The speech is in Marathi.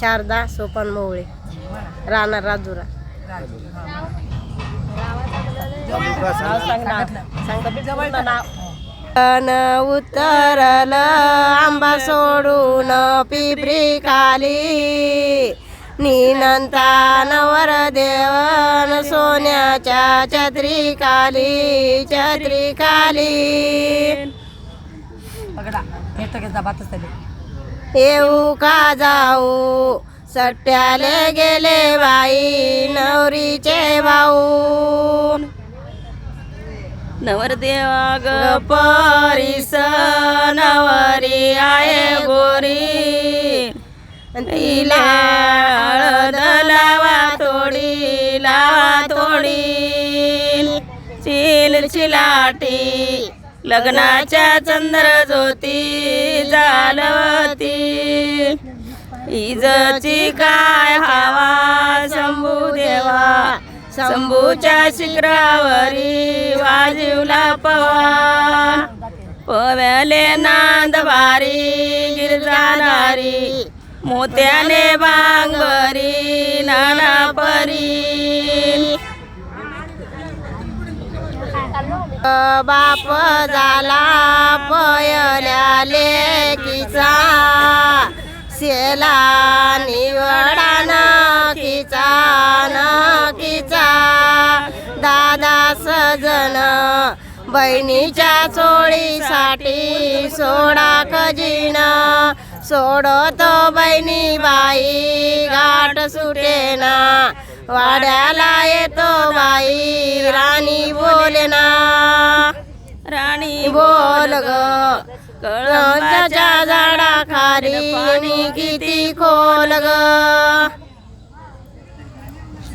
शारदा सोपान मोवळे. राणा राजुरा. अन उतरल आंबा सोडून पिपरी खाली. निनंता नवर देवन सोन्याच्या छत्री खाली छत्री खाली. येऊ का जाऊ? सट्ट्याले गेले बाई नवरीचे भाऊ नवरदेवा ग परिस नवरी आहे गोरी. तिला हळद लावा थोडी लावा थोडी चिल चिलाटी लग्नाच्या चंद्र ज्योती जालवती. इजची काय हवा शंभू देवा. शंभूच्या शिखरावरी वाजिवला पवा. पव्याले नांद भारी गिरजानारी मोत्याने बांगरी नाना परी. बाप झाला पयल्या लेकीचा शेला निवडा नकीचा नकीचा दादा सजन बहिणीच्या चोळीसाठी सोडा खजिन. सोडतो बहिणी बाई गाठ सुटेना. वाड्याला येतो बाई. राणी बोलेना राणी बोल ग. कळंबाच्या झाडा खाली किती खोल ग.